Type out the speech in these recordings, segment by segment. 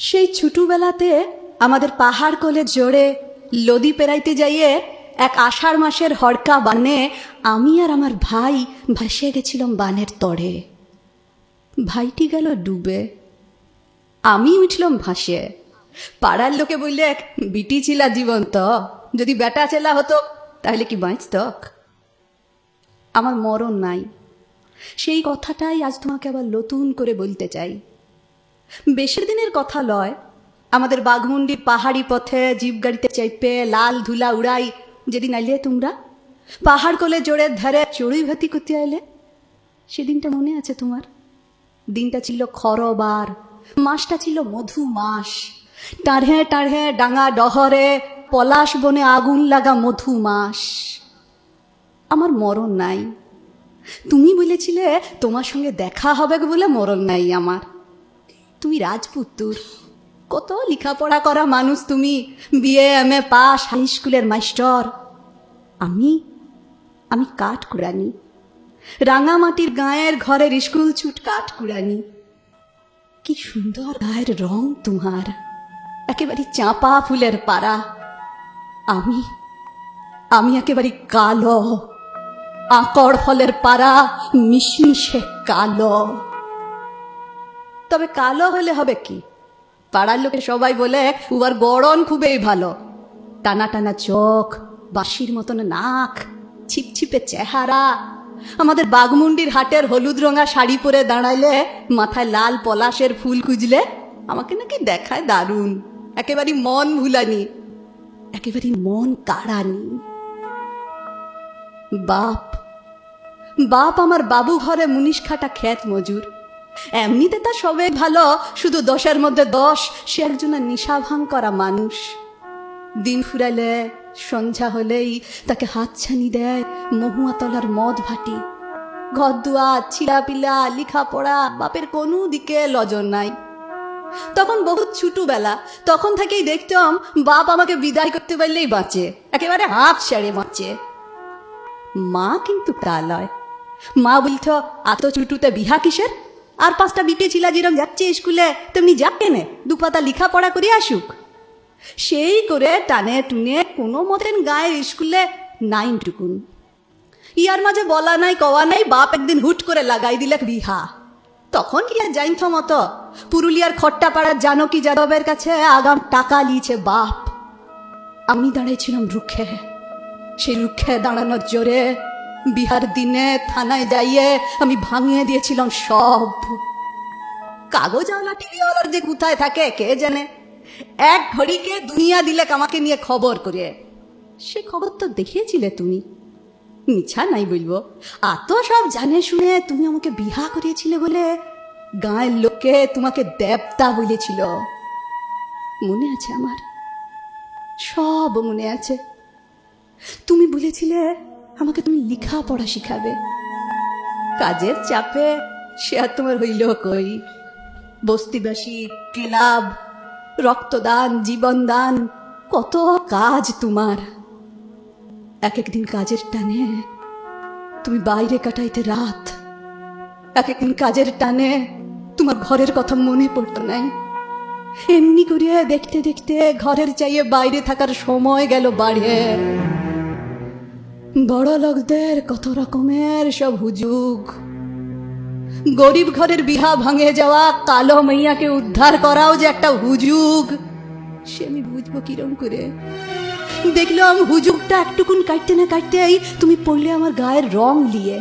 সেই ছোটবেলাতে আমাদের পাহাড় কোলে জোরে লদি পেরাইতে যাইয়ে এক আষাঢ় মাসের হড়কা বানে আমি আর আমার ভাই ভাসিয়ে গেছিলাম বানের তরে। ভাইটি গেল ডুবে। আমি উঠলাম ভাসে পাড়ার লোকে বললে, এক বিটি ছিলা জীবন্ত, যদি বেটা চেলা হতো, তাহলে কি বাঁচতক আমার মরণ নাই। সেই কথাটাই আজ তোমাকে আবার নতুন করে বলতে চাই। বেশি দিনের কথা লয়। আমাদের বাঘমুন্ডি পাহাড়ি পথে জিপ গাড়িতে চেপে লাল ধুলা উড়াই। যেদিন আইলে তোমরা? পাহাড় কোলে জোরে ধারে চড়ুই ভাতি করতে আইলে? সেদিনটা মনে আছে তোমার? দিনটা ছিল খরবার, মাসটা ছিল মধু মাস টাঢ়ে টাঢ়ে ডাঙা ডহরে পলাশ বনে আগুন লাগা মধু মাস আমার মরণ নাই। তুমি বলেছিলে তোমার সঙ্গে দেখা হবে বলে মরণ নাই আমার। তুমি রাজপুত্তুর। কত লেখাপড়া করা মানুষ তুমি। BA M A pass high স্কুলের মাস্টার আমি আমি কাঠ কুড়ানি। রাঙামাটির গায়ের ঘরের স্কুল ছুট কাঠ কুড়ানি। কি সুন্দর গায়ের রং তোমার। একেবারে চাঁপা ফুলের পাড়া। আমি আমি একেবারে কালো। আকড় ফলের পাড়া, মিশমিশে কালো। তবে কালো হলে হবে কি? পাড়ার লোকে সবাই বলে উবার গড়ন খুবই ভালো। টানা টানা চোখ, বাঁশির মতন নাক, ছিপছিপে চেহারা। আমাদের বাঘমুন্ডির হাটের হলুদ রঙা শাড়ি পরে দাঁড়াইলে, মাথায় লাল পলাশের ফুল খুঁজলে আমাকে নাকি দেখায় দারুণ। একেবারে মন ভুলানি একেবারে মন কাড়ানি। বাপ বাপ, আমার বাবু ঘরে মুনিশ খাটা খ্যাত মজুর। এমনিতে তা সবে ভালো, শুধু দশের মধ্যে দশ, সে একজনের নিশা ভাঙ করা মানুষ। দিন ফুরাইলে, সন্ধ্যা হলেই তাকে হাতছানি দেয় মহুয়াতলার মদ ভাটি। ঘর দুয়ার, ছিলাপিলা, লেখাপড়া, বাপের কোনো দিকে লজন নাই। তখন বহুত ছোটবেলা, তখন থেকেই দেখতাম বাপ আমাকে বিদায় করতে পারলেই বাঁচে, একেবারে হাফ সেরে বাঁচে। মা কিন্তু তা লয়। মা বলত এত ছুটুতে বিহা কিসের? আর পাঁচটা বিটে ছিলা যেরম যাচ্ছে স্কুলে, তেমনি যাক কেনে, দুপাতা লেখাপড়া করে আসুক। সেই করে টানে টুনে কোনো মতেন গায়ের স্কুলে নাইন টুকুন। ইয়ার মাঝে বলা নাই, কওয়া নাই, বাপ একদিন হুট করে লাগাই দিলে বিহা। তখন কি আর জাইনথ মতো, পুরুলিয়ার খট্টাপাড়ার জানকী যাদবের কাছে আগাম টাকা লিয়েছে বাপ। আমি দাঁড়িয়েছিলাম রুখে, সেই রুখে দাঁড়ানোর জোরে বিহার দিনে থানায় যাইয়ে আমি ভাঙিয়ে দিয়েছিলাম সব। টিভিওয়ালার যে কোথায় থাকে, কে জানে? এক ঘড়িকে দুনিয়া দিলে আমাকে নিয়ে খবর করে। সে খবর তো দেখিয়েছিলে তুমি। মিছা নাই বলব। এত সব জানে শুনে তুমি আমাকে বিহা করিয়েছিলে বলে গাঁয়ের লোকে তোমাকে দেবতা বলেছিল। মনে আছে আমার? সব মনে আছে। তুমি বলেছিলে আমাকে তুমি লিখা পড়া শিখাবে। কাজের চাপে সে আর তোমার হইল কই? বস্তিবাসী, ক্লাব, রক্তদান, জীবনদান, কত কাজ তোমার। এক একদিন কাজের টানে তুমি বাইরে কাটাইতে রাত। এক একদিন কাজের টানে তোমার ঘরের কথা মনে পড়তো নাই। এমনি করে দেখতে দেখতে ঘরের চাইয়ে বাইরে থাকার সময় গেল বাড়ে। বড় লোকদের কত রকমের সব হুজুগ। গরিব ঘরের বিহা ভাঙে যাওয়া কালো মাইয়াকে উদ্ধার করাও যে একটা হুজুগ। সে আমি বুঝব কিরম করে। দেখলাম হুজুগটা একটুকুন কাটতে না কাটতেই তুমি পড়লে আমার গায়ের রং লিয়ে।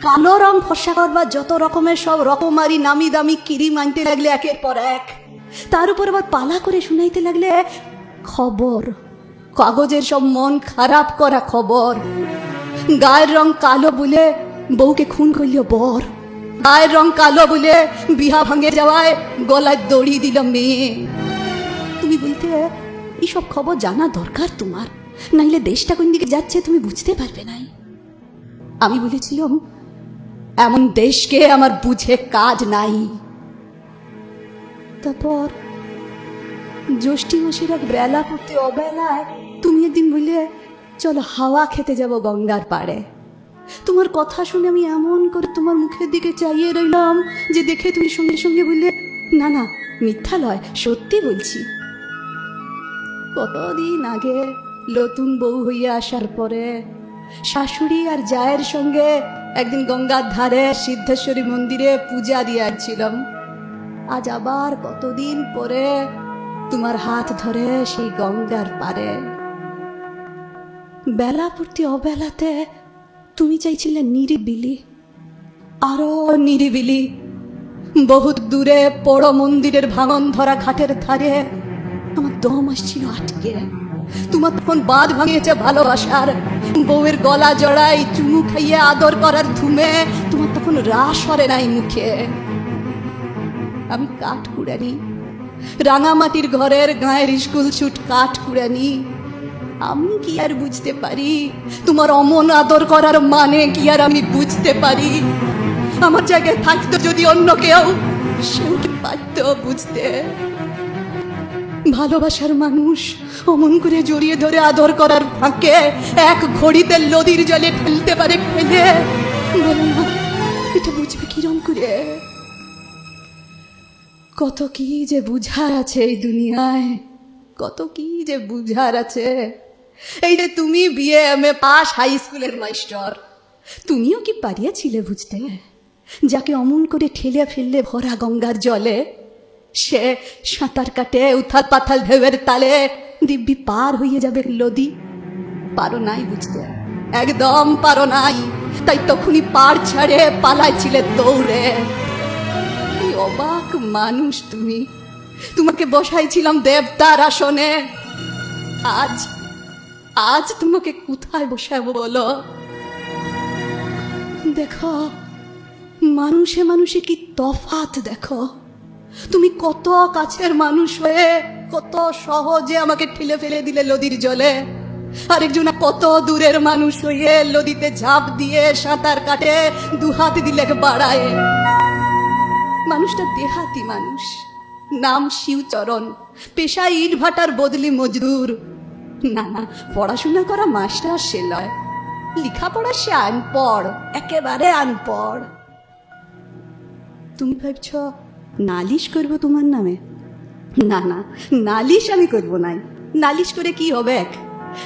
কালো রং ফর্সা করবার যত রকমের সব রকমারি নামি দামি কিরিম আনতে লাগলে একের পর এক। তার উপর আবার পালা করে শুনাইতে লাগলে খবর। কাগজের সব মন খারাপ করা খবর। গায়ের রং কালো বলে বউকে খুন করল বর। গায়ের রং কালো বলে বিহা ভাঙে যাওয়ায় গলায় দড়ি দিল মেয়ে। তুমি বলতে, এইসব খবর জানা দরকার তোমার। নাইলে দেশটা কোন দিকে যাচ্ছে তুমি বুঝতে পারবে নাই। আমি বলেছিলাম, এমন দেশকে আমার বুঝে কাজ নাই। তারপর জ্যৈষ্ঠী মাসের এক বেলা করতে অবেলায় একদিন বললে, চলো হাওয়া খেতে যাব গঙ্গার পাড়ে। তোমার কথা শুনে আমি এমন করে তোমার মুখের দিকে চাইয়ে রইলাম যে দেখে তুমি সঙ্গে সঙ্গে বললে, না না, মিথ্যা লয় সত্যি বলছি। কতদিন আগে নতুন বউ হইয়া আসার পরে শাশুড়ি আর জায়ের সঙ্গে একদিন গঙ্গার ধারে সিদ্ধেশ্বরী মন্দিরে পূজা দিয়ে আসছিলাম আজ আবার কতদিন পরে তোমার হাত ধরে সেই গঙ্গার পারে বেলা পূর্তি অবেলাতে তুমি চাইছিলে নিরিবিলি, আরও নিরিবিলি। বহুত দূরে বড় মন্দিরের ভাঙন ধরা ঘাটের ধারে। আমার দম আসছিল আটকে। তোমার তখন বাঁধ ভাঙিয়েছে ভালোবাসার। বউয়ের গলা জড়াই চুমু খাইয়ে আদর করার ধুমে তোমার তখন রাস হরে নাই মুখে। আমি কাঠ কুড়ানি, রাঙামাটির ঘরের গায়ের স্কুল ছুট কাঠ কুড়ানি। আমি কি আর বুঝতে পারি? তোমার অমন আদর করার মানে কি আর আমি বুঝতে পারি? আমার জায়গায় থাকতো যদি অন্য কেউ, সেও পারত বুঝতে? ভালোবাসার মানুষ অমন করে জড়িয়ে ধরে আদর করার ফাঁকে এক ঘড়িতে নদীর জলে ফেলতে পারে ফেলে। এটা বুঝবে কিরম করে? কত কি যে বুঝার আছে এই দুনিয়ায়, কত কি যে বুঝার আছে? এই যে তুমি BA M A pass high স্কুলের মাস্টার। তুমিও কি পারিয়াছিলে বুঝতে? যাকে অমন করে ঠেলে ফেললে ভরা গঙ্গার জলে, সে সাঁতার কাটে, উথাল পাথাল ঢেউয়ের তালে, দিব্যি পার হয়ে যাবে লদি পারো নাই বুঝতে? একদম পারো নাই। তাই তখনই পার ছাড়ে পালাইছিলে দৌড়ে। কি অবাক মানুষ তুমি। তোমাকে বসাইছিলাম দেবতার আসনে। আজ আজ তোমাকে কোথায় বসাবো বলো? দেখো, মানুষে মানুষে কি তফাত দেখো। তুমি কত কাছের মানুষ হয়ে কত সহজে আমাকে ঠেলে ফেলে দিলে নদীর জলে। আরেকজন কত দূরের মানুষ হয়ে নদীতে ঝাঁপ দিয়ে সাঁতার কাটে, দুহাত দিলে বাড়ায়। মানুষটা দেহাতি মানুষ, নাম শিবচরণ পেশা ইট ভাটার বদলি মজদুর। না না, পড়াশোনা করা মাস্টার সে লয়। লেখাপড়া সে আনপড়, একেবারে আনপড়। তুমি ভাবছ, নালিশ করব তোমার নামে? না না, নালিশ আমি করব নাই। নালিশ করে কি হবে এক?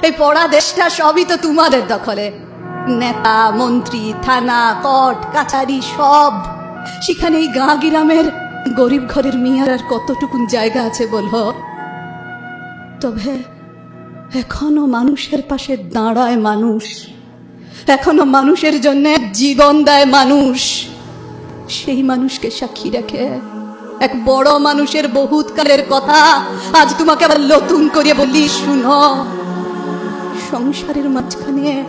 এই পড়া দেশটা সবই তো তোমাদের দখলে। নেতা, মন্ত্রী, থানা কট কাছারি, সব। সেখানে এই গাঁ গ্রামের গরিব ঘরের মেয়ার আর কতটুকুন জায়গা আছে বলো? তবে এখনও মানুষের পাশে দাঁড়ায় মানুষ। এখনও মানুষের জন্য জীবন দেয় মানুষ। সেই মানুষকে সাক্ষী রেখে এক বড় মানুষের বহুতকালের কথা আজ তোমাকে আবার নতুন করে বলি, শুনো। সংসারের মাঝখানে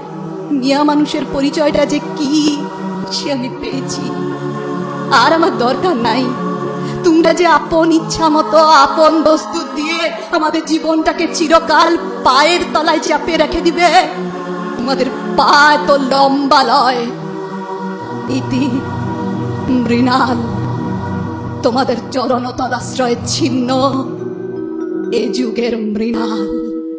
মিয়া মানুষের পরিচয়টা যে কি, সে আমি পেয়েছি। আর আমার দরকার নাই। তোমরা যে আপন ইচ্ছা মতো আপন বস্তু দিয়ে আমাদের জীবনটাকে চিরকাল পায়ের তলায় চাপে রেখে দিবে, তোমাদের পা তো লম্বা লয় ইতি মৃণাল, তোমাদের চরণতল আশ্রয় ছিন্ন, এ যুগের মৃণাল।